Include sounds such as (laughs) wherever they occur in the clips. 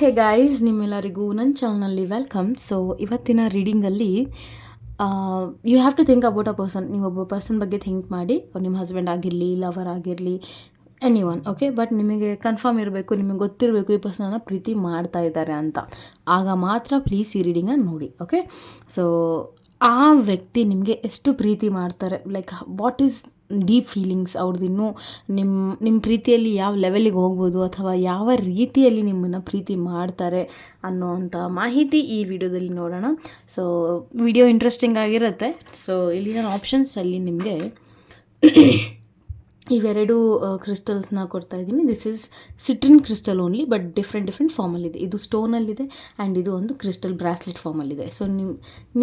Hey guys ನಿಮ್ಮೆಲ್ಲರಿಗೂ ನನ್ನ ಚಾನಲ್ನಲ್ಲಿ ವೆಲ್ಕಮ್ ಸೊ ಇವತ್ತಿನ ರೀಡಿಂಗಲ್ಲಿ you have to think about a person ನೀವು ಒಬ್ಬ ಪರ್ಸನ್ ಬಗ್ಗೆ ಥಿಂಕ್ ಮಾಡಿ ನಿಮ್ಮ ಹಸ್ಬೆಂಡ್ ಆಗಿರಲಿ ಲವರ್ ಆಗಿರಲಿ ಎನಿ ಒನ್ ಓಕೆ ಬಟ್ ನಿಮಗೆ ಕನ್ಫರ್ಮ್ ಇರಬೇಕು, ನಿಮಗೆ ಗೊತ್ತಿರಬೇಕು ಈ ಪರ್ಸನನ್ನು ಪ್ರೀತಿ ಮಾಡ್ತಾ ಇದ್ದಾರೆ ಅಂತ. ಆಗ ಮಾತ್ರ ಪ್ಲೀಸ್ ಈ ರೀಡಿಂಗನ್ನು ನೋಡಿ ಓಕೆ ಸೊ ಆ ವ್ಯಕ್ತಿ ನಿಮಗೆ ಎಷ್ಟು ಪ್ರೀತಿ ಮಾಡ್ತಾರೆ? Like what is deep feelings ಅವ್ರದ್ದು ಇನ್ನೂ ನಿಮ್ಮ ನಿಮ್ಮ ಪ್ರೀತಿಯಲ್ಲಿ ಯಾವ ಲೆವೆಲಿಗೆ ಹೋಗ್ಬೋದು ಅಥವಾ ಯಾವ ರೀತಿಯಲ್ಲಿ ನಿಮ್ಮನ್ನು ಪ್ರೀತಿ ಮಾಡ್ತಾರೆ ಅನ್ನೋವಂಥ ಮಾಹಿತಿ ಈ ವಿಡಿಯೋದಲ್ಲಿ ನೋಡೋಣ. ಸೊ ವಿಡಿಯೋ ಇಂಟ್ರೆಸ್ಟಿಂಗ್ ಆಗಿರುತ್ತೆ. ಸೊ ಇಲ್ಲಿ ನಾನು ಆಪ್ಷನ್ಸಲ್ಲಿ ನಿಮಗೆ ಇವೆರಡು ಕ್ರಿಸ್ಟಲ್ಸ್ನ ಕೊಡ್ತಾ ಇದ್ದೀನಿ. This is citrine crystal only but different different ಫಾರ್ಮಲ್ಲಿದೆ ಇದು. ಸ್ಟೋನಲ್ಲಿದೆ ಆ್ಯಂಡ್ ಇದು ಒಂದು ಕ್ರಿಸ್ಟಲ್ ಬ್ರಾಸ್ಲೆಟ್ ಫಾರ್ಮಲ್ಲಿದೆ ಸೊ ನಿಮ್,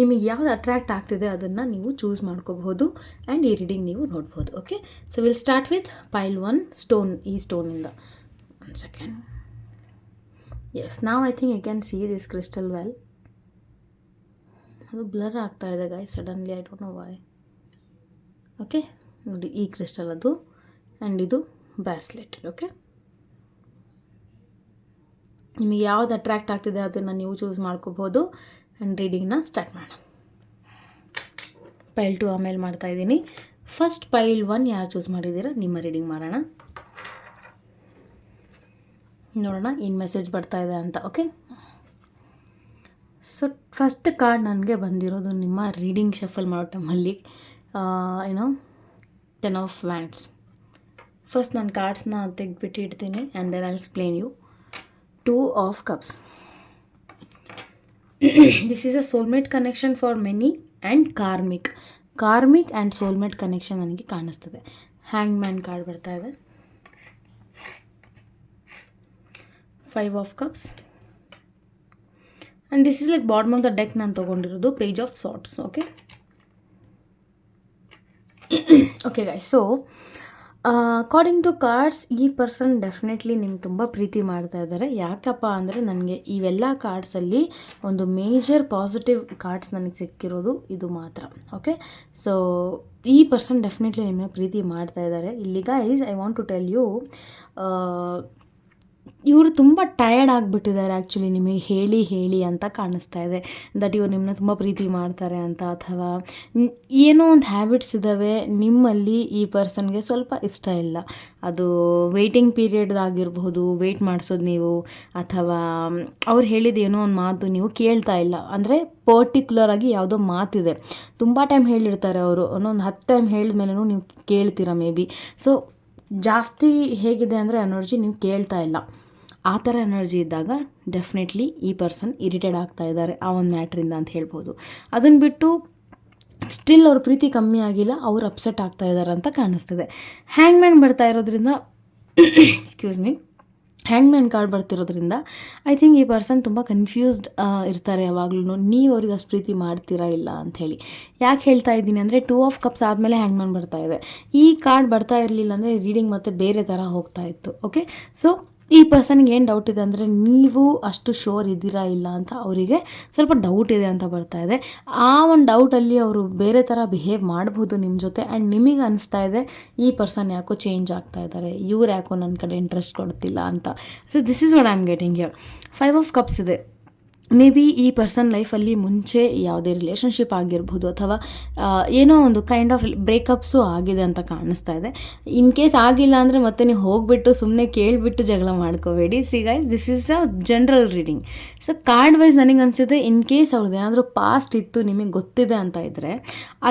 ನಿಮಗೆ ಯಾವ್ದು ಅಟ್ರ್ಯಾಕ್ಟ್ ಆಗ್ತಿದೆ ಅದನ್ನು ನೀವು ಚೂಸ್ ಮಾಡ್ಕೋಬಹುದು ಆ್ಯಂಡ್ ಈ ರೀಡಿಂಗ್ ನೀವು ನೋಡ್ಬೋದು okay so will start with pile one stone ಈ ಸ್ಟೋನಿಂದ ಒನ್ ಸೆಕೆಂಡ್ ಎಸ್ ನಾವು I think I can see this crystal well ಅದು ಬ್ಲರ್ ಆಗ್ತಾ ಇದೆ guys suddenly I don't know why okay ನೋಡಿ, ಈ ಕ್ರಿಸ್ಟಲ್ ಅದು. ಆ್ಯಂಡ್ ಇದು ಬ್ಯಾಸ್ಲೆಟ್ ಓಕೆ ನಿಮಗೆ ಯಾವ್ದು ಅಟ್ರ್ಯಾಕ್ಟ್ ಆಗ್ತಿದೆ ಅದನ್ನು ನೀವು ಚೂಸ್ ಮಾಡ್ಕೋಬೋದು ಆ್ಯಂಡ್ ರೀಡಿಂಗ್ನ ಸ್ಟಾರ್ಟ್ ಮಾಡೋಣ. ಪೈಲ್ ಟು ಆಮೇಲೆ ಮಾಡ್ತಾ ಇದ್ದೀನಿ. ಫಸ್ಟ್ ಪೈಲ್ ಒನ್ ಯಾರು ಚೂಸ್ ಮಾಡಿದ್ದೀರಾ? ನಿಮ್ಮ ರೀಡಿಂಗ್ ಮಾಡೋಣ. ನೋಡೋಣ, ಏನು ಮೆಸೇಜ್ ಬರ್ತಾ ಇದೆ ಅಂತ ಓಕೆ ಸೊ ಫಸ್ಟ್ ಕಾರ್ಡ್ ನನಗೆ ಬಂದಿರೋದು ನಿಮ್ಮ ರೀಡಿಂಗ್ ಶಫಲ್ ಮಾಡೋ ಟೈಮಲ್ಲಿ ಏನೋ ಟೆನ್ ಆಫ್ ವ್ಯಾಂಡ್ಸ್ ಫಸ್ಟ್ ನಾನು ಕಾರ್ಡ್ಸ್ನ ತೆಗೆದ್ಬಿಟ್ಟು ಇಡ್ತೀನಿ and then I explain you two of cups this is a soulmate connection for many and karmic karmic and soulmate connection ನನಗೆ ಕಾಣಿಸ್ತದೆ. ಹ್ಯಾಂಗ್ ಮ್ಯಾನ್ ಕಾರ್ಡ್ ಬರ್ತಾ ಇದೆ. Five of cups and this is like bottom of the deck ನಾನು ತೊಗೊಂಡಿರೋದು page of swords okay okay guys so according to cards ಈ person definitely ನಿಮ್ಗೆ ತುಂಬ ಪ್ರೀತಿ ಮಾಡ್ತಾ ಇದ್ದಾರೆ ಯಾಕಪ್ಪ ಅಂದರೆ ನನಗೆ ಇವೆಲ್ಲ ಕಾರ್ಡ್ಸಲ್ಲಿ ಒಂದು ಮೇಜರ್ ಪಾಸಿಟಿವ್ ಕಾರ್ಡ್ಸ್ ನನಗೆ ಸಿಕ್ಕಿರೋದು ಇದು ಮಾತ್ರ ಓಕೆ ಸೊ ಈ ಪರ್ಸನ್ ಡೆಫಿನೆಟ್ಲಿ ನಿಮ್ಮನ್ನ ಪ್ರೀತಿ ಮಾಡ್ತಾ ಇದ್ದಾರೆ ಇಲ್ಲಿ guys I want to tell you ಇವರು ತುಂಬ ಟಯರ್ಡ್ ಆಗಿಬಿಟ್ಟಿದ್ದಾರೆ ಆ್ಯಕ್ಚುಲಿ ನಿಮಗೆ ಹೇಳಿ ಹೇಳಿ ಅಂತ ಕಾಣಿಸ್ತಾ ಇದೆ. ದಟ್ ಇವ್ರು ನಿಮ್ಮನ್ನ ತುಂಬ ಪ್ರೀತಿ ಮಾಡ್ತಾರೆ ಅಂತ ಅಥವಾ ಏನೋ ಒಂದು ಹ್ಯಾಬಿಟ್ಸ್ ಇದ್ದಾವೆ ನಿಮ್ಮಲ್ಲಿ ಈ ಪರ್ಸನ್ಗೆ ಸ್ವಲ್ಪ ಇಷ್ಟ ಇಲ್ಲ. ಅದು ವೆಯ್ಟಿಂಗ್ ಪೀರಿಯಡ್ದಾಗಿರ್ಬೋದು ವೆಯ್ಟ್ ಮಾಡಿಸೋದು ನೀವು, ಅಥವಾ ಅವ್ರು ಹೇಳಿದ ಏನೋ ಒಂದು ಮಾತು ನೀವು ಕೇಳ್ತಾ ಇಲ್ಲ. ಅಂದರೆ ಪರ್ಟಿಕ್ಯುಲರ್ ಆಗಿ ಯಾವುದೋ ಮಾತಿದೆ. ತುಂಬ ಟೈಮ್ ಹೇಳಿರ್ತಾರೆ ಅವರು. ಒಂದೊಂದು ಹತ್ತು ಟೈಮ್ ಹೇಳಿದ ಮೇಲೂ ನೀವು ಕೇಳ್ತೀರಾ ಮೇ ಬಿ ಸೊ ಜಾಸ್ತಿ ಹೇಗಿದೆ ಅಂದರೆ ಎನರ್ಜಿ ನೀವು ಕೇಳ್ತಾ ಇಲ್ಲ. ಆ ಥರ ಎನರ್ಜಿ ಇದ್ದಾಗ ಡೆಫಿನೆಟ್ಲಿ ಈ ಪರ್ಸನ್ ಇರಿಟೇಟ್ ಆಗ್ತಾ ಇದ್ದಾರೆ ಆ ಒಂದು ಮ್ಯಾಟ್ರಿಂದ ಅಂತ ಹೇಳ್ಬೋದು. ಅದನ್ನು ಬಿಟ್ಟು ಸ್ಟಿಲ್ ಅವ್ರ ಪ್ರೀತಿ ಕಮ್ಮಿ ಆಗಿಲ್ಲ, ಅವ್ರು ಅಪ್ಸೆಟ್ ಆಗ್ತಾ ಇದ್ದಾರೆ ಅಂತ ಕಾಣಿಸ್ತಿದೆ. ಹ್ಯಾಂಗ್ ಮ್ಯಾನ್ ಬರ್ತಾ ಇರೋದ್ರಿಂದ excuse me hang man card ಬರ್ತಿರೋದ್ರಿಂದ I think ಈ ಪರ್ಸನ್ ತುಂಬ ಕನ್ಫ್ಯೂಸ್ಡ್ ಇರ್ತಾರೆ ಯಾವಾಗಲೂ ನೀವು ಅವ್ರಿಗೆ ಅಷ್ಟು ಪ್ರೀತಿ ಮಾಡ್ತೀರಾ ಇಲ್ಲ ಅಂಥೇಳಿ ಯಾಕೆ ಹೇಳ್ತಾ ಇದ್ದೀನಿ ಅಂದರೆ ಟೂ ಆಫ್ ಕಪ್ಸ್ ಆದಮೇಲೆ ಹ್ಯಾಂಗ್ ಮ್ಯಾನ್ ಬರ್ತಾ ಇದೆ. ಈ ಕಾರ್ಡ್ ಬರ್ತಾ ಇರಲಿಲ್ಲ ಅಂದರೆ ರೀಡಿಂಗ್ ಮತ್ತೆ ಬೇರೆ ಥರ ಹೋಗ್ತಾ ಇತ್ತು ಓಕೆ ಸೊ ಈ ಪರ್ಸನ್ಗೆ ಏನು ಡೌಟ್ ಇದೆ ಅಂದರೆ ನೀವು ಅಷ್ಟು ಶೋರ್ ಇದ್ದೀರಾ ಇಲ್ಲ ಅಂತ ಅವರಿಗೆ ಸ್ವಲ್ಪ ಡೌಟ್ ಇದೆ ಅಂತ ಬರ್ತಾ ಇದೆ. ಆ ಒಂದು ಡೌಟಲ್ಲಿ ಅವರು ಬೇರೆ ಥರ ಬಿಹೇವ್ ಮಾಡ್ಬೋದು ನಿಮ್ಮ ಜೊತೆ ಆ್ಯಂಡ್ ನಿಮಗೆ ಅನಿಸ್ತಾ ಇದೆ ಈ ಪರ್ಸನ್ ಯಾಕೋ ಚೇಂಜ್ ಆಗ್ತಾ ಇದ್ದಾರೆ, ಇವ್ರು ಯಾಕೋ ನನ್ನ ಕಡೆ ಇಂಟ್ರೆಸ್ಟ್ ಕೊಡ್ತಿಲ್ಲ ಅಂತ. So this is what I am getting here five of cups ಇದೆ. ಮೇ ಬಿ ಈ ಪರ್ಸನ್ ಲೈಫಲ್ಲಿ ಮುಂಚೆ ಯಾವುದೇ ರಿಲೇಷನ್ಶಿಪ್ ಆಗಿರ್ಬೋದು ಅಥವಾ ಏನೋ ಒಂದು ಕೈಂಡ್ ಆಫ್ ಬ್ರೇಕಪ್ಸು ಆಗಿದೆ ಅಂತ ಕಾಣಿಸ್ತಾ ಇದೆ. ಇನ್ ಕೇಸ್ ಆಗಿಲ್ಲ ಅಂದರೆ ಮತ್ತೆ ನೀವು ಹೋಗಿಬಿಟ್ಟು ಸುಮ್ಮನೆ ಕೇಳಿಬಿಟ್ಟು ಜಗಳ ಮಾಡ್ಕೋಬೇಡಿ. See guys this is a general reading so card wise ನನಗೆ ಅನಿಸುತ್ತೆ ಇನ್ ಕೇಸ್ ಅವ್ರದ್ದು ಏನಾದರೂ ಪಾಸ್ಟ್ ಇತ್ತು, ನಿಮಗೆ ಗೊತ್ತಿದೆ ಅಂತ ಇದ್ದರೆ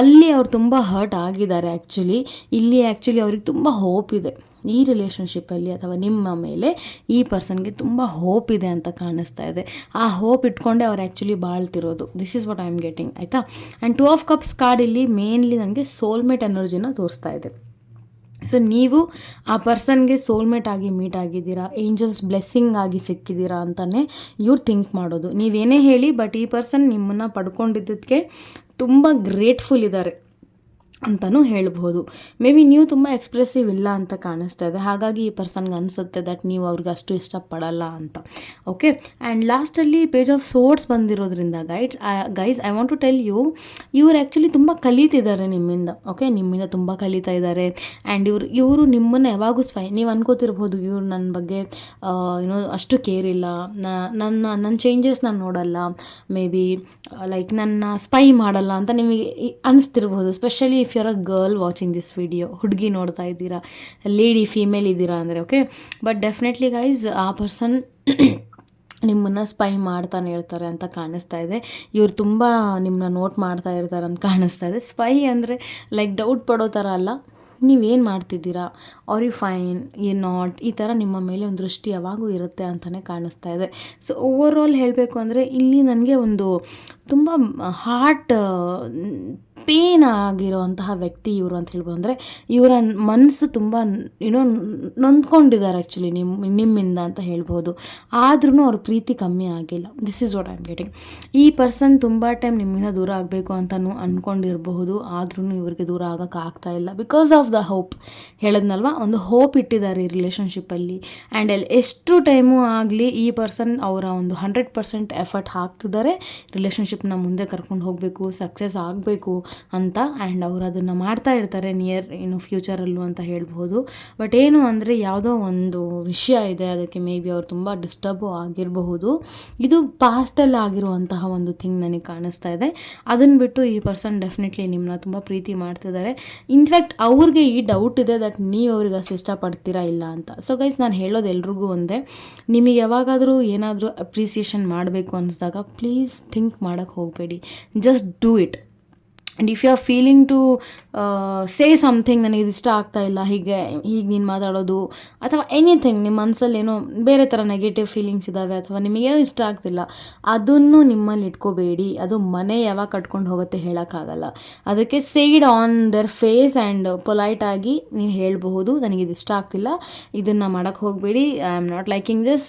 ಅಲ್ಲಿ ಅವ್ರು ತುಂಬ ಹರ್ಟ್ ಆಗಿದ್ದಾರೆ ಆ್ಯಕ್ಚುಲಿ ಇಲ್ಲಿ ಆ್ಯಕ್ಚುಲಿ ಅವ್ರಿಗೆ ತುಂಬ ಹೋಪ್ ಇದೆ. ಈ ರಿಲೇಷನ್ಶಿಪ್ಪಲ್ಲಿ ಅಥವಾ ನಿಮ್ಮ ಮೇಲೆ ಈ ಪರ್ಸನ್ಗೆ ತುಂಬ ಹೋಪ್ ಇದೆ ಅಂತ ಕಾಣಿಸ್ತಾ ಇದೆ. ಆ ಹೋಪ್ ಇಟ್ಕೊಂಡೆ ಅವ್ರು actually ಬಾಳ್ತಿರೋದು. This is what I am getting ಆಯಿತಾ? And two of cups card ಇಲ್ಲಿ ಮೇನ್ಲಿ ನನಗೆ ಸೋಲ್ಮೇಟ್ ಎನರ್ಜಿನ ತೋರಿಸ್ತಾ ಇದೆ. ಸೊ ನೀವು ಆ ಪರ್ಸನ್ಗೆ ಸೋಲ್ಮೇಟ್ ಆಗಿ ಮೀಟ್ ಆಗಿದ್ದೀರಾ ಏಂಜಲ್ಸ್ ಬ್ಲೆಸ್ಸಿಂಗ್ ಆಗಿ ಸಿಕ್ಕಿದ್ದೀರಾ ಅಂತಲೇ ಇವ್ರು ಥಿಂಕ್ ಮಾಡೋದು. ನೀವೇನೇ ಹೇಳಿ ಬಟ್ ಈ ಪರ್ಸನ್ ನಿಮ್ಮನ್ನು ಪಡ್ಕೊಂಡಿದ್ದಕ್ಕೆ ತುಂಬ ಗ್ರೇಟ್ಫುಲ್ ಇದ್ದಾರೆ. ಅಂತಲೂ ಹೇಳ್ಬೋದು ಮೇ ಬಿ ನೀವು ತುಂಬ ಎಕ್ಸ್ಪ್ರೆಸಿವ್ ಇಲ್ಲ ಅಂತ ಕಾಣಿಸ್ತಾ ಇದೆ. ಹಾಗಾಗಿ ಈ ಪರ್ಸನ್ಗೆ ಅನಿಸುತ್ತೆ ದಟ್ ನೀವು ಅವ್ರಿಗೆ ಅಷ್ಟು ಇಷ್ಟಪಡಲ್ಲ ಅಂತ. ಓಕೆ ಆ್ಯಂಡ್ ಲಾಸ್ಟಲ್ಲಿ ಪೇಜ್ ಆಫ್ ಸೋರ್ಟ್ಸ್ ಬಂದಿರೋದ್ರಿಂದ guides guys I want to tell you ಇವ್ರು ಆ್ಯಕ್ಚುಲಿ ತುಂಬ ಕಲಿತಿದ್ದಾರೆ ನಿಮ್ಮಿಂದ. ಓಕೆ ನಿಮ್ಮಿಂದ ತುಂಬ ಕಲಿತಾ ಇದ್ದಾರೆ. ಆ್ಯಂಡ್ ಇವರು ಇವರು ನಿಮ್ಮನ್ನು ಯಾವಾಗೂ ಸ್ಪೈ ನೀವು ಅನ್ಕೋತಿರ್ಬೋದು ಇವರು ನನ್ನ ಬಗ್ಗೆ ಏನೋ ಅಷ್ಟು ಕೇರ್ ಇಲ್ಲ. ನನ್ನ ನನ್ನ ಚೇಂಜಸ್ ನಾನು ನೋಡಲ್ಲ. ಮೇ ಬಿ ಲೈಕ್ ನನ್ನ ಸ್ಪೈ ಮಾಡಲ್ಲ ಅಂತ ನಿಮಗೆ ಅನಿಸ್ತಿರ್ಬೋದು specially if you're a girl watching this video ಹುಡುಗಿ ನೋಡ್ತಾ ಇದ್ದೀರಾ ಲೇಡಿ ಫೀಮೇಲ್ ಇದ್ದೀರಾ ಅಂದರೆ ಓಕೆ ಬಟ್ ಡೆಫಿನೆಟ್ಲಿ ಗೈಸ್ ಆ ಪರ್ಸನ್ ನಿಮ್ಮನ್ನು ಸ್ಪೈ ಮಾಡ್ತಾನೆ ಇರ್ತಾರೆ ಅಂತ ಕಾಣಿಸ್ತಾ ಇದೆ. ಇವ್ರು ತುಂಬ ನಿಮ್ಮನ್ನ ನೋಟ್ ಮಾಡ್ತಾ ಇರ್ತಾರೆ ಅಂತ ಕಾಣಿಸ್ತಾ ಇದೆ. ಸ್ಪೈ ಅಂದರೆ ಲೈಕ್ ಡೌಟ್ ಪಡೋ ಥರ ಅಲ್ಲ. ನೀವೇನು ಮಾಡ್ತಿದ್ದೀರಾ? Are you fine or not ಈ ಥರ ನಿಮ್ಮ ಮೇಲೆ ಒಂದು ದೃಷ್ಟಿ ಯಾವಾಗೂ ಇರುತ್ತೆ ಅಂತಲೇ ಕಾಣಿಸ್ತಾ ಇದೆ. ಸೊ ಓವರ್ ಆಲ್ ಹೇಳಬೇಕು ಅಂದರೆ, ಇಲ್ಲಿ ನನಗೆ ಒಂದು ತುಂಬ ಹಾರ್ಟ್ ಪೇನ್ ಆಗಿರೋವಂತಹ ವ್ಯಕ್ತಿ ಇವರು ಅಂತ ಹೇಳ್ಬೋದು. ಅಂದರೆ ಇವರ ಮನಸ್ಸು ತುಂಬ ಏನೋ ನೊಂದ್ಕೊಂಡಿದ್ದಾರೆ ಆ್ಯಕ್ಚುಲಿ ನಿಮ್ಮ ನಿಮ್ಮಿಂದ ಅಂತ ಹೇಳ್ಬೋದು. ಆದ್ರೂ ಅವ್ರ ಪ್ರೀತಿ ಕಮ್ಮಿ ಆಗಿಲ್ಲ. This is what I am getting ಈ ಪರ್ಸನ್ ತುಂಬ ಟೈಮ್ ನಿಮ್ಮಿಂದ ದೂರ ಆಗಬೇಕು ಅಂತಲೂ ಅಂದ್ಕೊಂಡಿರಬಹುದು ಆದ್ರೂ ಇವರಿಗೆ ದೂರ ಆಗೋಕ್ಕಾಗ್ತಾ ಇಲ್ಲ. ಬಿಕಾಸ್ ಆಫ್ ದ ಹೋಪ್ ಹೇಳದ್ನಲ್ವ? ಒಂದು ಹೋಪ್ ಇಟ್ಟಿದ್ದಾರೆ ಈ ರಿಲೇಷನ್ಶಿಪ್ಪಲ್ಲಿ ಆ್ಯಂಡ್ ಅಲ್ಲಿ ಎಷ್ಟು ಟೈಮು ಆಗಲಿ ಈ ಪರ್ಸನ್ ಅವರ ಒಂದು ಹಂಡ್ರೆಡ್ ಪರ್ಸೆಂಟ್ ಎಫರ್ಟ್ ಹಾಕ್ತಿದ್ದಾರೆ. ರಿಲೇಷನ್ಶಿಪ್ನ ಮುಂದೆ ಕರ್ಕೊಂಡು ಹೋಗಬೇಕು ಸಕ್ಸಸ್ ಆಗಬೇಕು. ಅಂತ ಆ್ಯಂಡ್ ಅವರು ಅದನ್ನು ಮಾಡ್ತಾ ಇರ್ತಾರೆ ನಿಯರ್ ಏನು ಫ್ಯೂಚರಲ್ಲೂ ಅಂತ ಹೇಳ್ಬೋದು ಬಟ್ ಏನು ಅಂದರೆ ಯಾವುದೋ ಒಂದು ವಿಷಯ ಇದೆ, ಅದಕ್ಕೆ ಮೇ ಬಿ ಅವ್ರು ತುಂಬ ಡಿಸ್ಟರ್ಬು ಆಗಿರಬಹುದು. ಇದು ಪಾಸ್ಟಲ್ಲಿ ಆಗಿರುವಂತಹ ಒಂದು ಥಿಂಗ್ ನನಗೆ ಕಾಣಿಸ್ತಾ ಇದೆ. ಅದನ್ನು ಬಿಟ್ಟು ಈ ಪರ್ಸನ್ ಡೆಫಿನೆಟ್ಲಿ ನಿಮ್ಮನ್ನ ತುಂಬ ಪ್ರೀತಿ ಮಾಡ್ತಿದ್ದಾರೆ. ಇನ್ಫ್ಯಾಕ್ಟ್ ಅವ್ರಿಗೆ ಈ ಡೌಟ್ ಇದೆ ದಟ್ ನೀವು ಅವ್ರಿಗೆ ಅಷ್ಟು ಇಷ್ಟಪಡ್ತೀರಾ ಇಲ್ಲ ಅಂತ. ಸೊ ಗೈಸ್ ನಾನು ಹೇಳೋದು ಎಲ್ರಿಗೂ ಒಂದೇ. ನಿಮಗೆ ಯಾವಾಗಾದರೂ ಏನಾದರೂ ಅಪ್ರಿಸಿಯೇಷನ್ ಮಾಡಬೇಕು ಅನಿಸಿದಾಗ ಪ್ಲೀಸ್ ಥಿಂಕ್ ಮಾಡೋಕ್ಕೆ ಹೋಗಬೇಡಿ. Just do it and if you are feeling to say something ನನಗೆ ಇದು ಇಷ್ಟ ಆಗ್ತಾ ಇಲ್ಲ, ಹೀಗೆ ಹೀಗೆ ನೀನು ಮಾತಾಡೋದು, ಅಥವಾ ಎನಿಥಿಂಗ್ ನಿಮ್ಮ ಮನಸ್ಸಲ್ಲಿ ಏನೋ ಬೇರೆ ಥರ ನೆಗೆಟಿವ್ ಫೀಲಿಂಗ್ಸ್ ಇದ್ದಾವೆ ಅಥವಾ ನಿಮಗೇನೋ ಇಷ್ಟ ಆಗ್ತಿಲ್ಲ, ಅದನ್ನು ನಿಮ್ಮಲ್ಲಿ ಇಟ್ಕೋಬೇಡಿ. ಅದು ಮನೆ ಯಾವಾಗ ಕಟ್ಕೊಂಡು ಹೋಗುತ್ತೆ ಹೇಳೋಕ್ಕಾಗಲ್ಲ. ಅದಕ್ಕೆ said on their face and ಪೊಲೈಟಾಗಿ ನೀವು ಹೇಳಬಹುದು, ನನಗೆ ಇಷ್ಟ ಆಗ್ತಿಲ್ಲ, ಇದನ್ನು ಮಾಡೋಕ್ಕೆ ಹೋಗಬೇಡಿ I am not liking this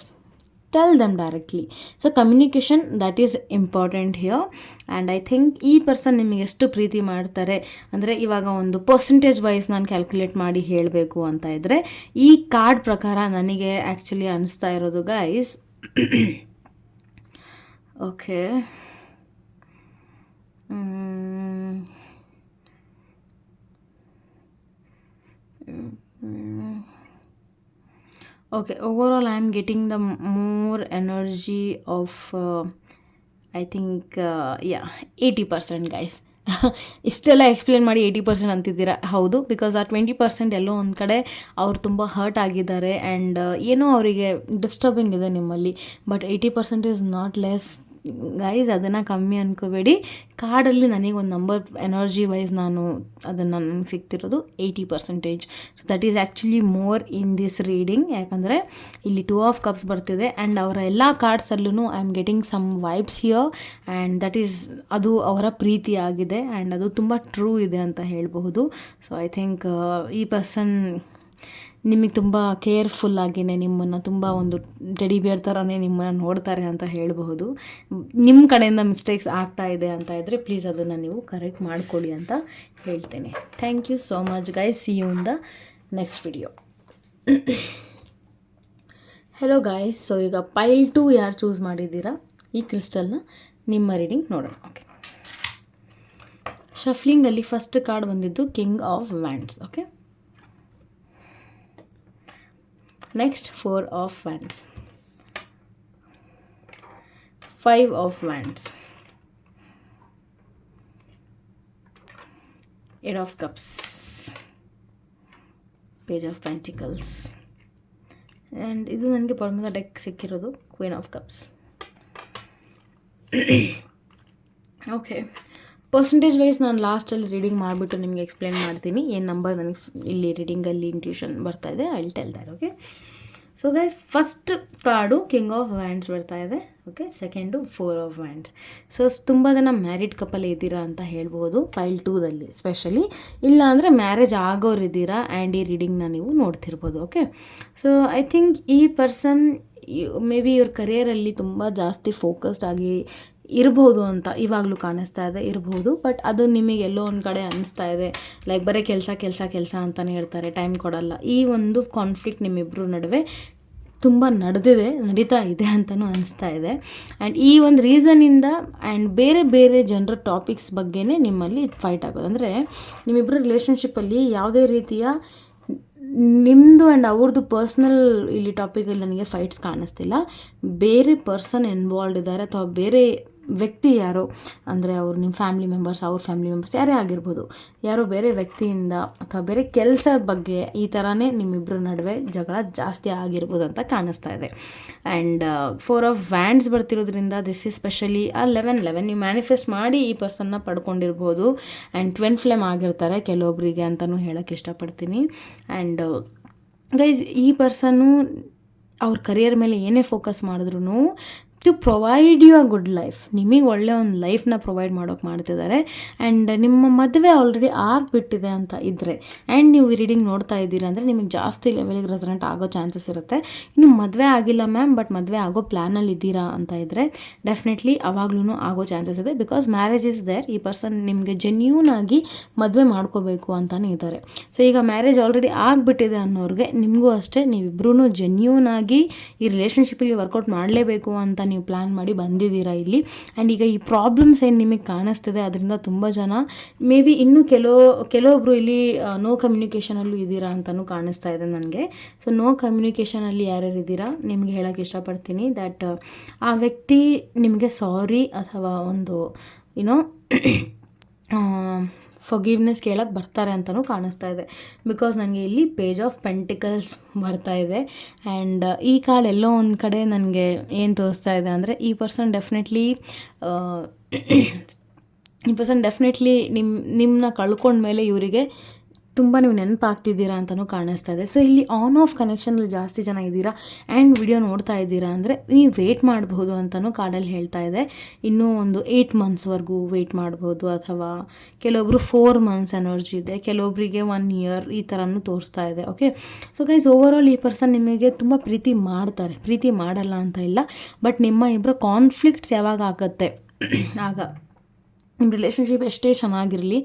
tell them directly so communication that is important here and I think ಈ ಪರ್ಸನ್ ನಿಮಗೆ ಎಷ್ಟು ಪ್ರೀತಿ ಮಾಡ್ತಾರೆ, ಅಂದರೆ ಇವಾಗ ಒಂದು ಪರ್ಸೆಂಟೇಜ್ ವೈಸ್ ನಾನು ಕ್ಯಾಲ್ಕುಲೇಟ್ ಮಾಡಿ ಹೇಳಬೇಕು ಅಂತ ಇದ್ದರೆ ಈ ಕಾರ್ಡ್ ಪ್ರಕಾರ ನನಗೆ ಆ್ಯಕ್ಚುಲಿ ಅನಿಸ್ತಾ ಇರೋದು guys (coughs) okay okay overall am getting the more energy of uh, i think uh, yeah 80% guys. (laughs) ಇಷ್ಟೆಲ್ಲ ಎಕ್ಸ್ಪ್ಲೇನ್ ಮಾಡಿ ಏಯ್ಟಿ ಪರ್ಸೆಂಟ್ ಅಂತಿದ್ದೀರಾ? ಹೌದು ಬಿಕಾಸ್ ಆ ಟ್ವೆಂಟಿ ಪರ್ಸೆಂಟ್ ಎಲ್ಲೋ ಒಂದು ಕಡೆ ಅವ್ರು ತುಂಬ ಹರ್ಟ್ ಆಗಿದ್ದಾರೆ ಆ್ಯಂಡ್ ಏನೋ ಅವರಿಗೆ ಡಿಸ್ಟರ್ಬಿಂಗ್ ಇದೆ ನಿಮ್ಮಲ್ಲಿ but eighty percent is not less guys ಅದನ್ನು ಕಮ್ಮಿ ಅನ್ಕೋಬೇಡಿ. ಕಾರ್ಡಲ್ಲಿ ನನಗೆ ಒಂದು ನಂಬರ್ ಎನರ್ಜಿ ವೈಸ್ ನಾನು ಅದನ್ನು ನನಗೆ ಸಿಗ್ತಿರೋದು eighty percentage so that is actually more in this reading ಯಾಕಂದರೆ ಇಲ್ಲಿ ಟೂ ಆಫ್ ಕಪ್ಸ್ ಬರ್ತಿದೆ ಆ್ಯಂಡ್ ಅವರ ಎಲ್ಲ ಕಾರ್ಡ್ಸಲ್ಲೂ I am getting some vibes here and that is ಅದು ಅವರ ಪ್ರೀತಿ ಆಗಿದೆ ಆ್ಯಂಡ್ ಅದು ತುಂಬ ಟ್ರೂ ಇದೆ ಅಂತ ಹೇಳಬಹುದು. ಸೊ ಐ ಥಿಂಕ್ ಈ ಪರ್ಸನ್ ನಿಮಗೆ ತುಂಬ ಕೇರ್ಫುಲ್ಲಾಗಿಯೇ ನಿಮ್ಮನ್ನು, ತುಂಬ ಒಂದು ಡೆಡಿ ಬೇರ್ ಥರನೇ ನಿಮ್ಮನ್ನು ನೋಡ್ತಾರೆ ಅಂತ ಹೇಳಬಹುದು. ನಿಮ್ಮ ಕಡೆಯಿಂದ ಮಿಸ್ಟೇಕ್ಸ್ ಆಗ್ತಾ ಇದೆ ಅಂತ ಇದ್ದರೆ ಪ್ಲೀಸ್ ಅದನ್ನು ನೀವು ಕರೆಕ್ಟ್ ಮಾಡಿಕೊಡಿ ಅಂತ ಹೇಳ್ತೇನೆ. Thank you so much guy see you in the next video hello guys so ಈಗ ಪೈಲ್ ಟು ಯಾರು ಚೂಸ್ ಮಾಡಿದ್ದೀರಾ? ಈ ಕ್ರಿಸ್ಟಲ್ನ ನಿಮ್ಮ ರೀಡಿಂಗ್ ನೋಡೋಣ. ಓಕೆ ಶಫ್ಲಿಂಗಲ್ಲಿ ಫಸ್ಟ್ ಕಾರ್ಡ್ ಬಂದಿದ್ದು king of wands okay next four of wands five of wands eight of cups page of pentacles and ಇದು ನನಗೆ ಪರ್ಮದ ಡೆಕ್ ಸಿಕ್ಕಿರೋದು queen of cups (coughs) okay Percentage wise ನಾನು ಲಾಸ್ಟಲ್ಲಿ ರೀಡಿಂಗ್ ಮಾಡಿಬಿಟ್ಟು ನಿಮಗೆ ಎಕ್ಸ್ಪ್ಲೇನ್ ಮಾಡ್ತೀನಿ. ಏನು ನಂಬರ್ ನನಗೆ ಇಲ್ಲಿ ರೀಡಿಂಗಲ್ಲಿ ಇಂಟ್ಯೂಷನ್ ಬರ್ತಾ ಇದೆ I tell that okay so guys first card king of wands ಬರ್ತಾ ಇದೆ okay second four of wands so ತುಂಬ ಜನ ಮ್ಯಾರಿಡ್ ಕಪಲ್ ಇದ್ದೀರಾ ಅಂತ ಹೇಳ್ಬೋದು ಫೈಲ್ ಟೂದಲ್ಲಿ ಸ್ಪೆಷಲಿ ಇಲ್ಲ ಅಂದರೆ ಮ್ಯಾರೇಜ್ ಆಗೋರು ಇದ್ದೀರಾ ಆ್ಯಂಡ್ ಈ ರೀಡಿಂಗ್ನ ನೀವು ನೋಡ್ತಿರ್ಬೋದು ಓಕೆ ಸೊ ಐ ಥಿಂಕ್ ಈ ಪರ್ಸನ್ ಮೇ ಬಿ ಇವ್ರ ಕರಿಯರಲ್ಲಿ ತುಂಬ ಜಾಸ್ತಿ ಫೋಕಸ್ಡ್ ಆಗಿ ಇರ್ಬೋದು ಅಂತ ಇವಾಗಲೂ ಕಾಣಿಸ್ತಾ ಇದೆ, ಇರ್ಬೋದು. ಬಟ್ ಅದು ನಿಮಗೆ ಎಲ್ಲೋ ಒಂದು ಕಡೆ ಅನಿಸ್ತಾ ಇದೆ. ಲೈಕ್ ಬರೀ ಕೆಲಸ ಕೆಲಸ ಕೆಲಸ ಅಂತಲೇ ಹೇಳ್ತಾರೆ ಟೈಮ್ ಕೊಡಲ್ಲ. ಈ ಒಂದು ಕಾನ್ಫ್ಲಿಕ್ಟ್ ನಿಮ್ಮಿಬ್ಬರ ನಡುವೆ ತುಂಬ ನಡೆದಿದೆ, ನಡೀತಾ ಇದೆ ಅಂತಲೂ ಅನಿಸ್ತಾ ಇದೆ. ಆ್ಯಂಡ್ ಈ ಒಂದು ರೀಸನಿಂದ ಆ್ಯಂಡ್ ಬೇರೆ ಬೇರೆ ಜನರ ಟಾಪಿಕ್ಸ್ ಬಗ್ಗೆನೇ ನಿಮ್ಮಲ್ಲಿ ಫೈಟ್ ಆಗೋದು. ಅಂದರೆ ನಿಮ್ಮಿಬ್ಬರ ರಿಲೇಷನ್ಶಿಪ್ಪಲ್ಲಿ ಯಾವುದೇ ರೀತಿಯ ನಿಮ್ಮದು ಆ್ಯಂಡ್ ಅವ್ರದ್ದು ಪರ್ಸ್ನಲ್ ಇಲ್ಲಿ ಟಾಪಿಕಲ್ಲಿ ನನಗೆ ಫೈಟ್ಸ್ ಕಾಣಿಸ್ತಿಲ್ಲ. ಬೇರೆ ಪರ್ಸನ್ ಇನ್ವಾಲ್ವ್ ಇದ್ದಾರೆ ಅಥವಾ ಬೇರೆ ವ್ಯಕ್ತಿ ಯಾರೋ? ಅಂದರೆ ಅವ್ರು ನಿಮ್ಮ ಫ್ಯಾಮಿಲಿ ಮೆಂಬರ್ಸ್ ಅವ್ರ ಫ್ಯಾಮಿಲಿ ಮೆಂಬರ್ಸ್ ಯಾರೇ ಆಗಿರ್ಬೋದು. ಯಾರೋ ಬೇರೆ ವ್ಯಕ್ತಿಯಿಂದ ಅಥವಾ ಬೇರೆ ಕೆಲಸ ಬಗ್ಗೆ ಈ ಥರನೇ ನಿಮ್ಮಿಬ್ಬರ ನಡುವೆ ಜಗಳ ಜಾಸ್ತಿ ಆಗಿರ್ಬೋದು ಅಂತ ಕಾಣಿಸ್ತಾ ಇದೆ. ಆ್ಯಂಡ್ ಫೋರ್ ಆಫ್ ವ್ಯಾಂಡ್ಸ್ ಬರ್ತಿರೋದ್ರಿಂದ ದಿಸ್ ಇಸ್ ಸ್ಪೆಷಲಿ ಆ ಲೆವೆನ್ ಲೆವೆನ್ ನೀವು ಮ್ಯಾನಿಫೆಸ್ಟ್ ಮಾಡಿ ಈ ಪರ್ಸನ್ನ ಪಡ್ಕೊಂಡಿರ್ಬೋದು. ಆ್ಯಂಡ್ ಟ್ವೆನ್ ಫ್ಲೇಮ್ ಆಗಿರ್ತಾರೆ ಕೆಲವೊಬ್ಬರಿಗೆ ಅಂತಲೂ ಹೇಳೋಕ್ಕೆ ಇಷ್ಟಪಡ್ತೀನಿ. ಆ್ಯಂಡ್ ಗೈಸ್ ಈ ಪರ್ಸನ್ನು ಅವ್ರ ಕರಿಯರ್ ಮೇಲೆ ಏನೇ ಫೋಕಸ್ ಮಾಡಿದ್ರು to provide you a good life ನಿಮಗೆ ಒಳ್ಳೆ ಒಂದು ಲೈಫ್ನ ಪ್ರೊವೈಡ್ ಮಾಡೋಕೆ ಮಾಡ್ತಿದ್ದಾರೆ ಆ್ಯಂಡ್ ನಿಮ್ಮ ಮದುವೆ ಆಲ್ರೆಡಿ ಆಗಿಬಿಟ್ಟಿದೆ ಅಂತ ಇದ್ದರೆ ಆ್ಯಂಡ್ ನೀವು ರೀಡಿಂಗ್ ನೋಡ್ತಾ ಇದ್ದೀರಾ ಅಂದರೆ ನಿಮಗೆ ಜಾಸ್ತಿ ಲೆವೆಲಿಗೆ ರೆಸನೆಂಟ್ ಆಗೋ ಚಾನ್ಸಸ್ ಇರುತ್ತೆ. ಇನ್ನು ಮದುವೆ ಆಗಿಲ್ಲ ಮ್ಯಾಮ್ ಬಟ್ ಮದುವೆ ಆಗೋ ಪ್ಲ್ಯಾನಲ್ಲಿ ಇದ್ದೀರಾ ಅಂತ ಇದ್ದರೆ ಡೆಫಿನೆಟ್ಲಿ ಅವಾಗ್ಲೂ ಆಗೋ ಚಾನ್ಸಸ್ ಇದೆ. ಬಿಕಾಸ್ ಮ್ಯಾರೇಜ್ ಇಸ್ ದೇರ್ ಈ ಪರ್ಸನ್ ನಿಮಗೆ ಜೆನ್ಯೂನ್ ಆಗಿ ಮದುವೆ ಮಾಡ್ಕೋಬೇಕು ಅಂತಲೇ ಇದ್ದಾರೆ. ಸೊ ಈಗ ಮ್ಯಾರೇಜ್ ಆಲ್ರೆಡಿ ಆಗಿಬಿಟ್ಟಿದೆ ಅನ್ನೋರಿಗೆ ನಿಮಗೂ ಅಷ್ಟೇ ನೀವಿಬ್ರೂ ಜೆನ್ಯೂನ್ ಆಗಿ ಈ ರಿಲೇಷನ್ಶಿಪ್ಪಲ್ಲಿ ವರ್ಕೌಟ್ ಮಾಡಲೇಬೇಕು ಅಂತ ನೀವು ಪ್ಲ್ಯಾನ್ ಮಾಡಿ ಬಂದಿದ್ದೀರಾ ಇಲ್ಲಿ? ಆ್ಯಂಡ್ ಈಗ ಈ ಪ್ರಾಬ್ಲಮ್ಸ್ ಏನು ನಿಮಗೆ ಕಾಣಿಸ್ತಿದೆ ಅದರಿಂದ ತುಂಬ ಜನ ಮೇ ಬಿ ಇನ್ನೂ ಕೆಲವು ಕೆಲವೊಬ್ಬರು ಇಲ್ಲಿ ನೋ ಕಮ್ಯುನಿಕೇಷನಲ್ಲೂ ಇದ್ದೀರಾ ಅಂತಲೂ ಕಾಣಿಸ್ತಾ ಇದೆ ನನಗೆ. ಸೊ ನೋ ಕಮ್ಯುನಿಕೇಷನಲ್ಲಿ ಯಾರ್ಯಾರು ಇದ್ದೀರಾ? ನಿಮಗೆ ಹೇಳೋಕ್ಕೆ ಇಷ್ಟಪಡ್ತೀನಿ. ದ್ಯಾಟ್ ಆ ವ್ಯಕ್ತಿ ನಿಮಗೆ ಸಾರಿ ಅಥವಾ ಒಂದು ಏನೋ (clears throat) ಫೊಗಿವ್ನೆಸ್ ಕೇಳೋಕ್ಕೆ ಬರ್ತಾರೆ ಅಂತಲೂ ಕಾಣಿಸ್ತಾ ಇದೆ. ಬಿಕಾಸ್ ನನಗೆ ಇಲ್ಲಿ ಪೇಜ್ ಆಫ್ ಪೆಂಟಿಕಲ್ಸ್ ಬರ್ತಾ ಇದೆ. ಆ್ಯಂಡ್ ಈ ಕಾರ್ಡ್ ಎಲ್ಲೋ ಒಂದು ಕಡೆ ನನಗೆ ಏನು ತೋರಿಸ್ತಾ ಇದೆ ಅಂದರೆ, ಈ ಪರ್ಸನ್ ಡೆಫಿನೆಟ್ಲಿ ಈ ಪರ್ಸನ್ ಡೆಫಿನೆಟ್ಲಿ ನಿಮ್ಮ ನಿಮ್ಮನ್ನ ಕಳ್ಕೊಂಡ್ಮೇಲೆ ಇವರಿಗೆ ತುಂಬ ನೀವು ನೆನಪಾಗ್ತಿದ್ದೀರಾ ಅಂತಲೂ ಕಾಣಿಸ್ತಾ ಇದೆ. ಸೊ ಇಲ್ಲಿ ಆನ್ ಆಫ್ ಕನೆಕ್ಷನಲ್ಲಿ ಜಾಸ್ತಿ ಜನ ಇದ್ದೀರಾ ಆ್ಯಂಡ್ ವಿಡಿಯೋ ನೋಡ್ತಾ ಇದ್ದೀರಾ ಅಂದರೆ ನೀವು ವೆಯ್ಟ್ ಮಾಡಬಹುದು ಅಂತಲೂ ಕಾರ್ಡಲ್ಲಿ ಹೇಳ್ತಾ ಇದೆ. ಇನ್ನೂ ಒಂದು ಏಯ್ಟ್ ಮಂತ್ಸ್ವರೆಗೂ ವೆಯ್ಟ್ ಮಾಡ್ಬೋದು ಅಥವಾ ಕೆಲವೊಬ್ರು ಫೋರ್ ಮಂತ್ಸ್ ಎನರ್ಜಿ ಇದೆ ಕೆಲವೊಬ್ಬರಿಗೆ ಒನ್ ಇಯರ್ ಈ ಥರನೂ ತೋರಿಸ್ತಾ ಇದೆ okay so guys overall ಈ ಪರ್ಸನ್ ನಿಮಗೆ ತುಂಬ ಪ್ರೀತಿ ಮಾಡ್ತಾರೆ. ಪ್ರೀತಿ ಮಾಡಲ್ಲ ಅಂತ ಇಲ್ಲ ಬಟ್ ನಿಮ್ಮ ಇಬ್ಬರ ಕಾನ್ಫ್ಲಿಕ್ಟ್ಸ್ ಯಾವಾಗ ಆಗುತ್ತೆ? (coughs) ಆಗ ನಿಮ್ಮ ರಿಲೇಷನ್ಶಿಪ್ ಎಷ್ಟೇ ಚೆನ್ನಾಗಿರಲಿ,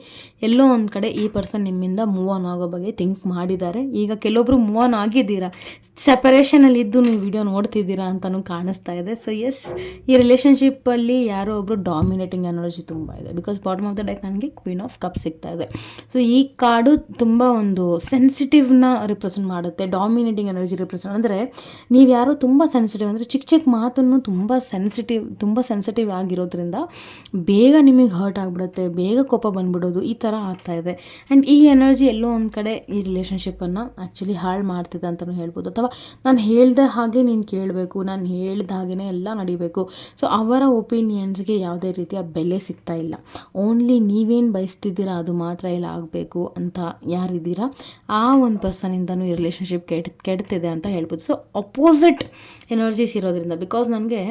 ಎಲ್ಲೋ ಒಂದು ಕಡೆ ಈ ಪರ್ಸನ್ ನಿಮ್ಮಿಂದ ಮೂವ್ ಆನ್ ಆಗೋ ಬಗ್ಗೆ ಥಿಂಕ್ ಮಾಡಿದ್ದಾರೆ. ಈಗ ಕೆಲವೊಬ್ರು ಮೂವ್ ಆನ್ ಆಗಿದ್ದೀರಾ? ಸೆಪರೇಷನಲ್ಲಿ ಇದ್ದು ನೀವು ವಿಡಿಯೋ ನೋಡ್ತಿದ್ದೀರಾ ಅಂತಲೂ ಕಾಣಿಸ್ತಾ ಇದೆ. ಸೊ ಎಸ್ ಈ ರಿಲೇಷನ್ಶಿಪ್ಪಲ್ಲಿ ಯಾರೋ ಒಬ್ಬರು ಡಾಮಿನೇಟಿಂಗ್ ಎನರ್ಜಿ ತುಂಬ ಇದೆ. Because bottom of the deck ನನಗೆ ಕ್ವೀನ್ ಆಫ್ ಕಪ್ ಸಿಗ್ತಾ ಇದೆ. ಸೊ ಈ ಕಾರ್ಡು ತುಂಬ ಒಂದು ಸೆನ್ಸಿಟಿವ್ನ ರಿಪ್ರೆಸೆಂಟ್ ಮಾಡುತ್ತೆ. ಡಾಮಿನೇಟಿಂಗ್ ಎನರ್ಜಿ ರಿಪ್ರೆಸೆಂಟ್ ಅಂದರೆ, ನೀವು ಯಾರೋ ತುಂಬ ಸೆನ್ಸಿಟಿವ್ ಅಂದರೆ ಚಿಕ್ಕ ಚಿಕ್ಕ ಮಾತನ್ನು ತುಂಬ ಸೆನ್ಸಿಟಿವ್ ತುಂಬ ಸೆನ್ಸಿಟಿವ್ ಆಗಿರೋದ್ರಿಂದ ಬೇಗ ನಿಮಗೆ ಹರ್ಟ್ ಆಗಿಬಿಡುತ್ತೆ, ಬೇಗ ಕೋಪ ಬಂದ್ಬಿಡೋದು ಈ ಥರ ಆಗ್ತಾ ಇದೆ. ಆ್ಯಂಡ್ ಈ ಎನರ್ಜಿ ಎಲ್ಲೋ ಒಂದು ಕಡೆ ಈ ರಿಲೇಷನ್ಶಿಪ್ಪನ್ನು ಆ್ಯಕ್ಚುಲಿ ಹಾಳು ಮಾಡ್ತಿದೆ ಅಂತಲೂ ಹೇಳ್ಬೋದು. ಅಥವಾ ನಾನು ಹೇಳಿದ ಹಾಗೆ ನೀನು ಕೇಳಬೇಕು, ನಾನು ಹೇಳಿದ ಹಾಗೆಯೇ ಎಲ್ಲ ನಡಿಬೇಕು. ಸೊ ಅವರ ಒಪಿನಿಯನ್ಸ್ಗೆ ಯಾವುದೇ ರೀತಿಯ ಬೆಲೆ ಸಿಗ್ತಾ ಇಲ್ಲ. ಓನ್ಲಿ ನೀವೇನು ಬಯಸ್ತಿದ್ದೀರಾ ಅದು ಮಾತ್ರ ಇಲ್ಲ ಆಗಬೇಕು ಅಂತ ಯಾರಿದ್ದೀರಾ? ಆ ಒಂದು ಪರ್ಸನಿಂದನೂ ಈ ರಿಲೇಷನ್ಶಿಪ್ ಕೆಡ್ ಕೆಡ್ತಿದೆ ಅಂತ ಹೇಳ್ಬೋದು. ಸೊ ಅಪೋಸಿಟ್ ಎನರ್ಜೀಸ್ ಇರೋದ್ರಿಂದ ಬಿಕಾಸ್ ನನಗೆ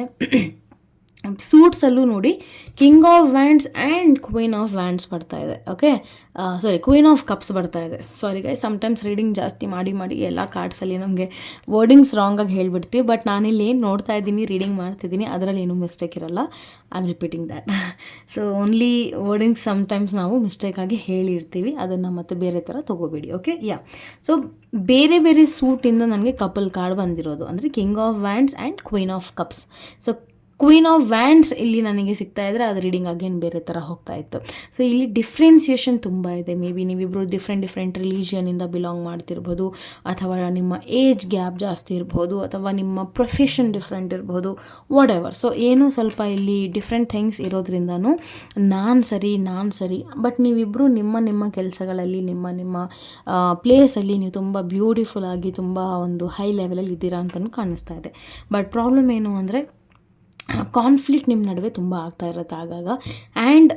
ಸೂಟ್ಸಲ್ಲೂ ನೋಡಿ king of wands and queen of wands ಬರ್ತಾ ಇದೆ okay sorry queen of cups ಬರ್ತಾ ಇದೆ. ಸಾರಿ ಗೈ ಸಮ್ಟೈಮ್ಸ್ ರೀಡಿಂಗ್ ಜಾಸ್ತಿ ಮಾಡಿ ಮಾಡಿ ಎಲ್ಲ ಕಾರ್ಡ್ಸಲ್ಲಿ ನಮಗೆ ವರ್ಡಿಂಗ್ಸ್ ರಾಂಗಾಗಿ ಹೇಳ್ಬಿಡ್ತೀವಿ ಬಟ್ ನಾನಿಲ್ಲಿ ಏನು ನೋಡ್ತಾ ಇದ್ದೀನಿ ರೀಡಿಂಗ್ ಮಾಡ್ತಿದ್ದೀನಿ, ಅದರಲ್ಲಿ ಏನೂ ಮಿಸ್ಟೇಕ್ ಇರಲ್ಲ. I am repeating that so only wordings sometimes ನಾವು ಮಿಸ್ಟೇಕಾಗಿ ಹೇಳಿರ್ತೀವಿ, ಅದನ್ನು ಮತ್ತೆ ಬೇರೆ ಥರ ತೊಗೋಬೇಡಿ ಓಕೆ ಯಾ ಸೊ ಬೇರೆ ಬೇರೆ ಸೂಟಿಂದ ನನಗೆ ಕಪಲ್ ಕಾರ್ಡ್ ಬಂದಿರೋದು, ಅಂದರೆ king of wands and queen of cups so queen of wands ಇಲ್ಲಿ ನನಗೆ ಸಿಗ್ತಾ ಇದ್ರೆ ಅದು ರೀಡಿಂಗ್ ಅಗೇನ್ ಬೇರೆ ಥರ ಹೋಗ್ತಾ ಇತ್ತು. ಸೊ ಇಲ್ಲಿ ಡಿಫ್ರೆನ್ಸಿಯೇಷನ್ ತುಂಬ ಇದೆ. ಮೇ ಬಿ ನೀವಿಬ್ಬರು ಡಿಫ್ರೆಂಟ್ ಡಿಫ್ರೆಂಟ್ ರಿಲಿಜಿಯನಿಂದ ಬಿಲಾಂಗ್ ಮಾಡ್ತಿರ್ಬೋದು, ಅಥವಾ ನಿಮ್ಮ ಏಜ್ ಗ್ಯಾಪ್ ಜಾಸ್ತಿ ಇರ್ಬೋದು, ಅಥವಾ ನಿಮ್ಮ ಪ್ರೊಫೆಷನ್ ಡಿಫ್ರೆಂಟ್ ಇರ್ಬೋದು ವಾಟ್ ಎವರ್ ಸೊ ಏನೂ ಸ್ವಲ್ಪ ಇಲ್ಲಿ ಡಿಫ್ರೆಂಟ್ ಥಿಂಗ್ಸ್ ಇರೋದ್ರಿಂದನೂ ನಾನು ಸರಿ ನಾನು ಸರಿ ಬಟ್ ನೀವಿಬ್ಬರು ನಿಮ್ಮ ನಿಮ್ಮ ಕೆಲಸಗಳಲ್ಲಿ, ನಿಮ್ಮ ನಿಮ್ಮ ಪ್ಲೇಸಲ್ಲಿ ನೀವು ತುಂಬ ಬ್ಯೂಟಿಫುಲ್ ಆಗಿ ತುಂಬ ಒಂದು ಹೈ ಲೆವೆಲಲ್ಲಿ ಇದ್ದೀರಾ ಅಂತಲೂ ಕಾಣಿಸ್ತಾ ಇದೆ. ಬಟ್ ಪ್ರಾಬ್ಲಮ್ ಏನು ಅಂದರೆ ಕಾನ್ಫ್ಲಿಕ್ಟ್ ನಿಮ್ಮ ನಡುವೆ ತುಂಬ ಆಗ್ತಾ ಇರುತ್ತೆ ಆಗಾಗ. ಆ್ಯಂಡ್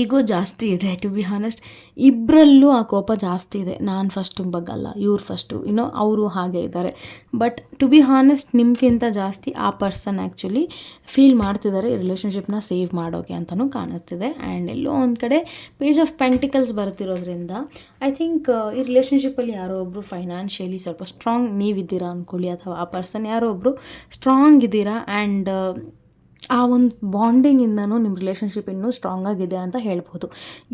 ಈಗೋ ಜಾಸ್ತಿ ಇದೆ ಟು ಬಿ ಹಾನೆಸ್ಟ್ ಇಬ್ಬರಲ್ಲೂ ಆ ಕೋಪ ಜಾಸ್ತಿ ಇದೆ. ನಾನು ಫಸ್ಟು ಬಗ್ಗಲ್ಲ, ಇವ್ರು ಫಸ್ಟು ಇನ್ನೂ ಅವರು ಹಾಗೆ ಇದ್ದಾರೆ ಬಟ್ ಟು ಬಿ ಹಾನೆಸ್ಟ್ ನಿಮ್ಗಿಂತ ಜಾಸ್ತಿ ಆ ಪರ್ಸನ್ ಆ್ಯಕ್ಚುಲಿ ಫೀಲ್ ಮಾಡ್ತಿದ್ದಾರೆ ಈ ರಿಲೇಷನ್ಶಿಪ್ನ ಸೇವ್ ಮಾಡೋಕೆ ಅಂತಲೂ ಕಾಣಿಸ್ತಿದೆ. ಆ್ಯಂಡ್ ಎಲ್ಲೋ ಒಂದು ಕಡೆ ಪೇಜ್ ಆಫ್ ಪೆಂಟಿಕಲ್ಸ್ ಬರ್ತಿರೋದ್ರಿಂದ ಐ ಥಿಂಕ್ ಈ ರಿಲೇಷನ್ಶಿಪ್ಪಲ್ಲಿ ಯಾರೋ ಒಬ್ಬರು ಫೈನಾನ್ಷಿಯಲಿ ಸ್ವಲ್ಪ ಸ್ಟ್ರಾಂಗ್ ನೀವಿದ್ದೀರಾ ಅಂದ್ಕೊಳ್ಳಿ ಅಥವಾ ಆ ಪರ್ಸನ್ ಯಾರೋ ಒಬ್ಬರು ಸ್ಟ್ರಾಂಗ್ ಇದ್ದೀರಾ. ಆ್ಯಂಡ್ ಆ ಒಂದು ಬಾಂಡಿಂಗಿಂದನೂ ನಿಮ್ಮ ರಿಲೇಷನ್ಶಿಪ್ ಇನ್ನೂ ಸ್ಟ್ರಾಂಗ್ ಆಗಿದೆ ಅಂತ ಹೇಳ್ಬೋದು.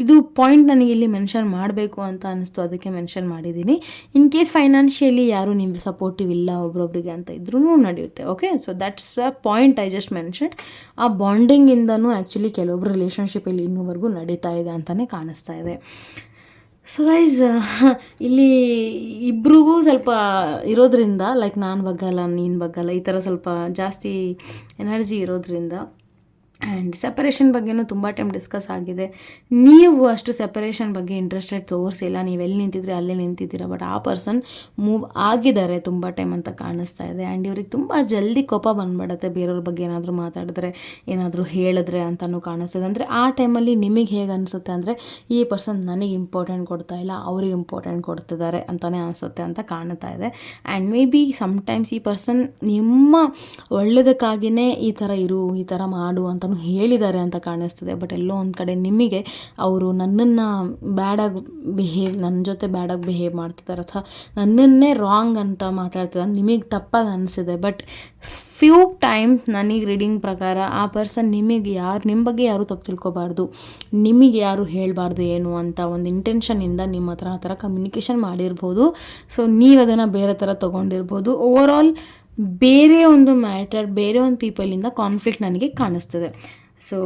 ಇದು ಪಾಯಿಂಟ್ ನನಗೆ ಇಲ್ಲಿ ಮೆನ್ಷನ್ ಮಾಡಬೇಕು ಅಂತ ಅನ್ನಿಸ್ತು, ಅದಕ್ಕೆ ಮೆನ್ಷನ್ ಮಾಡಿದ್ದೀನಿ. ಇನ್ ಕೇಸ್ ಫೈನಾನ್ಷಿಯಲಿ ಯಾರು ನಿಮ್ಮ ಸಪೋರ್ಟಿವ್ ಇಲ್ಲ, ಒಬ್ರೊಬ್ರಿಗೆ ಅಂತ ಇದ್ರೂ ನಡೆಯುತ್ತೆ okay so that's a point I just mention ಆ ಬಾಂಡಿಂಗಿಂದನೂ ಆ್ಯಕ್ಚುಲಿ ಕೆಲವೊಬ್ರು ರಿಲೇಷನ್ಶಿಪ್ಪಲ್ಲಿ ಇನ್ನೂವರೆಗೂ ನಡೀತಾ ಇದೆ ಅಂತಲೇ ಕಾಣಿಸ್ತಾ ಇದೆ. ಸೊ ಗೈಸ್ (laughs) ಇಲ್ಲಿ ಇಬ್ರಿಗೂ ಸ್ವಲ್ಪ ಇರೋದ್ರಿಂದ ಲೈಕ್ ನಾನು ಬಗ್ಗಲ್ಲ, ನೀನು ಬಗ್ಗಲ್ಲ, ಈ ಥರ ಸ್ವಲ್ಪ ಜಾಸ್ತಿ ಎನರ್ಜಿ ಇರೋದ್ರಿಂದ ಆ್ಯಂಡ್ ಸೆಪರೇಷನ್ ಬಗ್ಗೆನೂ ತುಂಬ ಟೈಮ್ ಡಿಸ್ಕಸ್ ಆಗಿದೆ. ನೀವು ಅಷ್ಟು ಸೆಪರೇಷನ್ ಬಗ್ಗೆ ಇಂಟ್ರೆಸ್ಟೆಡ್ ತೋರಿಸಿಲ್ಲ. ನೀವು ಎಲ್ಲಿ ನಿಂತಿದ್ರೆ, ಅಲ್ಲೇ ನಿಂತಿದ್ದೀರ ಬಟ್ ಆ ಪರ್ಸನ್ ಮೂವ್ ಆಗಿದ್ದಾರೆ ತುಂಬ ಟೈಮ್ ಅಂತ ಕಾಣಿಸ್ತಾ ಇದೆ. ಆ್ಯಂಡ್ ಇವ್ರಿಗೆ ತುಂಬ ಜಲ್ದಿ ಕೋಪ ಬಂದ್ಬಿಡುತ್ತೆ. ಬೇರೆಯವ್ರ ಬಗ್ಗೆ ಏನಾದರೂ ಮಾತಾಡಿದ್ರೆ, ಏನಾದರೂ ಹೇಳಿದ್ರೆ ಅಂತಲೂ ಕಾಣಿಸ್ತದೆ. ಅಂದರೆ ಆ ಟೈಮಲ್ಲಿ ನಿಮಗೆ ಹೇಗೆ ಅನಿಸುತ್ತೆ ಅಂದರೆ, ಈ ಪರ್ಸನ್ ನನಗೆ ಇಂಪಾರ್ಟೆಂಟ್ ಕೊಡ್ತಾ ಇಲ್ಲ, ಅವ್ರಿಗೆ ಇಂಪಾರ್ಟೆಂಟ್ ಕೊಡ್ತಿದ್ದಾರೆ ಅಂತಲೇ ಅನಿಸುತ್ತೆ ಅಂತ ಕಾಣ್ತಾ ಇದೆ. ಆ್ಯಂಡ್ ಮೇ ಬಿ ಸಮ್ಟೈಮ್ಸ್ ಈ ಪರ್ಸನ್ ನಿಮ್ಮ ಒಳ್ಳೆಯದಕ್ಕಾಗಿಯೇ ಈ ಥರ ಇರು, ಈ ಥರ ಮಾಡು ಅಂತಲೂ ಹೇಳಿದ್ದಾರೆ ಅಂತ ಕಾಣಿಸ್ತದೆ. ಬಟ್ ಎಲ್ಲೋ ಒಂದು ಕಡೆ ನಿಮಗೆ ಅವರು ನನ್ನನ್ನು ಬ್ಯಾಡಾಗಿ ಬಿಹೇವ್ ನನ್ನ ಜೊತೆ ಬ್ಯಾಡಾಗಿ ಬಿಹೇವ್ ಮಾಡ್ತಿದ್ದಾರೆ ಅಥವಾ ನನ್ನನ್ನೇ ರಾಂಗ್ ಅಂತ ಮಾತಾಡ್ತಿದ್ದಾರೆ ನಿಮಗೆ ತಪ್ಪಾಗಿ ಅನಿಸಿದೆ. ಬಟ್ ಫ್ಯೂ ಟೈಮ್ ನನಗೆ ರೀಡಿಂಗ್ ಪ್ರಕಾರ ಆ ಪರ್ಸನ್ ನಿಮಗೆ ಯಾರು ನಿಮ್ಮ ಬಗ್ಗೆ ಯಾರು ತಪ್ಪು ತಿಳ್ಕೊಬಾರ್ದು. ನಿಮಗೆ ಯಾರು ಹೇಳಬಾರ್ದು ಏನು ಅಂತ ಒಂದು ಇಂಟೆನ್ಷನಿಂದ ನಿಮ್ಮ ಹತ್ರ ಆ ಥರ ಕಮ್ಯುನಿಕೇಷನ್ ಮಾಡಿರ್ಬೋದು. ಸೊ ನೀವು ಅದನ್ನು ಬೇರೆ ಥರ ತೊಗೊಂಡಿರ್ಬೋದು. ಓವರ್ ಆಲ್ ಬೇರೆ ಒಂದು ಮ್ಯಾಟರ್, ಬೇರೆ ಒಂದು ಪೀಪಲಿಂದ ಕಾನ್ಫ್ಲಿಕ್ಟ್ ನನಗೆ ಕಾಣಿಸ್ತದೆ. So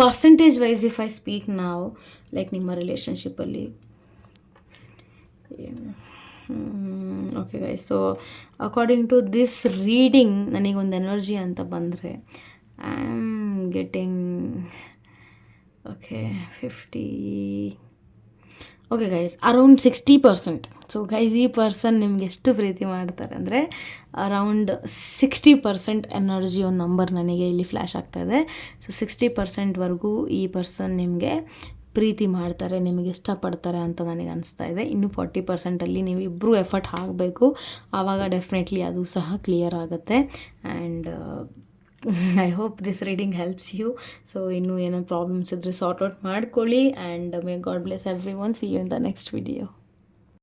percentage wise if I speak ನಾವು ಲೈಕ್ ನಿಮ್ಮ ರಿಲೇಷನ್ಶಿಪ್ಪಲ್ಲಿ okay guy so according to this reading ನನಗೊಂದು ಎನರ್ಜಿ ಅಂತ ಬಂದರೆ I am getting okay fifty okay guys around sixty percent so guys ಈ ಪರ್ಸನ್ ನಿಮ್ಗೆ ಎಷ್ಟು ಪ್ರೀತಿ ಮಾಡ್ತಾರೆ ಅಂದರೆ ಅರೌಂಡ್ ಸಿಕ್ಸ್ಟಿ ಪರ್ಸೆಂಟ್ ಎನರ್ಜಿ ಒಂದು ನಂಬರ್ ನನಗೆ ಇಲ್ಲಿ ಫ್ಲ್ಯಾಶ್ ಆಗ್ತಾಯಿದೆ ಸೊ ಸಿಕ್ಸ್ಟಿ ಪರ್ಸೆಂಟ್ವರೆಗೂ ಈ ಪರ್ಸನ್ ನಿಮಗೆ ಪ್ರೀತಿ ಮಾಡ್ತಾರೆ, ನಿಮಗೆ ಇಷ್ಟಪಡ್ತಾರೆ ಅಂತ ನನಗೆ ಅನಿಸ್ತಾ ಇದೆ. ಇನ್ನು ಫಾರ್ಟಿ ಪರ್ಸೆಂಟಲ್ಲಿ ನೀವು ಇಬ್ಬರೂ ಎಫರ್ಟ್ ಹಾಕಬೇಕು. ಆವಾಗ ಡೆಫಿನೆಟ್ಲಿ ಅದು ಸಹ ಕ್ಲಿಯರ್ ಆಗುತ್ತೆ. And I hope this reading helps you so ಇನ್ನೂ ಏನೋ ಪ್ರಾಬ್ಲಮ್ಸ್ ಇದ್ದರೆ ಸಾರ್ಟ್ ಔಟ್ ಮಾಡ್ಕೊಳ್ಳಿ. And may God bless everyone see you in the next video